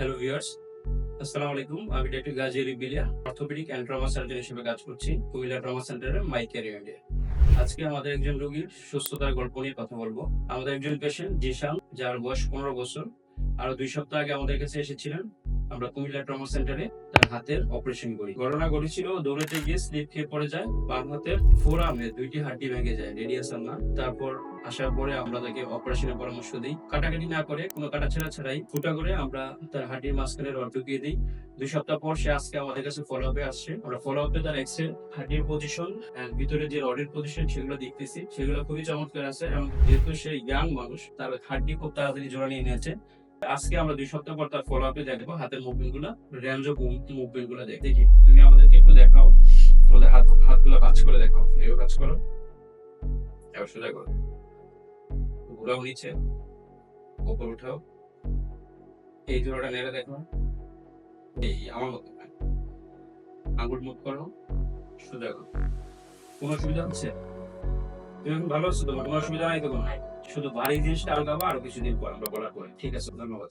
Hello viewers আসসালামু আলাইকুম আমি ডক্টর গাজী রিবিলিয়া অর্থোপেডিক অ্যান্ড ট্রমা সার্জন হিসেবে কাজ করছি, কুমিল্লা ট্রমা সেন্টারে মাই ক্যারিয়ারে আজকে আমাদের একজন রোগীর সুস্থতার গল্প নিয়ে কথা বলব। আমাদের একজন পেশেন্ট জিশান, যার বয়স পনেরো বছর। আরও দুই সপ্তাহ আগে আমাদের কাছে এসেছিলেন। আমরা কুমিল্লা ট্রমা সেন্টারে তার হাতের অপারেশন করি। ঘটনা ঘটেছিল দৌড়াতে গিয়ে স্লিপ খেয়ে পড়ে যায়, বাম হাতের ফোরামে দুইটি হাড্ডি ভেঙে যায় রেডিয়েশন না তারপর আসার পরে আমরা তাকে অপারেশনের পরামর্শ দিই। কাটাকাটি না করে কোনো কাটাছেড়া ছাড়াই ফুটা করে আমরা তার হাড্ডির মাঝখানে রড ঢুকিয়ে দিই। দুই সপ্তাহ পর সে আজকে আমাদের কাছে ফলো আপে আসছে। আমরা ফলো আপে তার এক্সরে হাড্ডির পজিশন ভিতরে যে রডের পজিশন সেগুলো দেখতেছি। সেগুলো খুবই চমৎকার আছে এবং যেহেতু সে ইয়াং মানুষ, তার হাড্ডি খুব তাড়াতাড়ি জোড়া নিয়ে নিয়েছে। আজকে আমরা দুই সপ্তাহ পর তার ফলো আপে দেখব, হাতের মুভমেন্টগুলা রেঞ্জ অফ মুভমেন্টগুলা দেখ, তুমি আমাদেরকে একটু দেখাও, তোমাদের হাত, হাতগুলো কাজ করে দেখাও এও কাজ করো। এবার সোজা করো। ঘুরাও নিচে, উপর উঠাও। এই জোড়াটা নেড়ে দেখো। এই, আমার মতো না। আঙুল মুখ করো। সোজা করো। কোনো অসুবিধা হচ্ছে? তুমি ভালো আছো তোমার কোনো অসুবিধা নাই তো কোনো? শুধু ভারী জিনিসটা আলগাবো আরও কিছুদিন পর আমরা বলার পরে। ঠিক আছে ধন্যবাদ।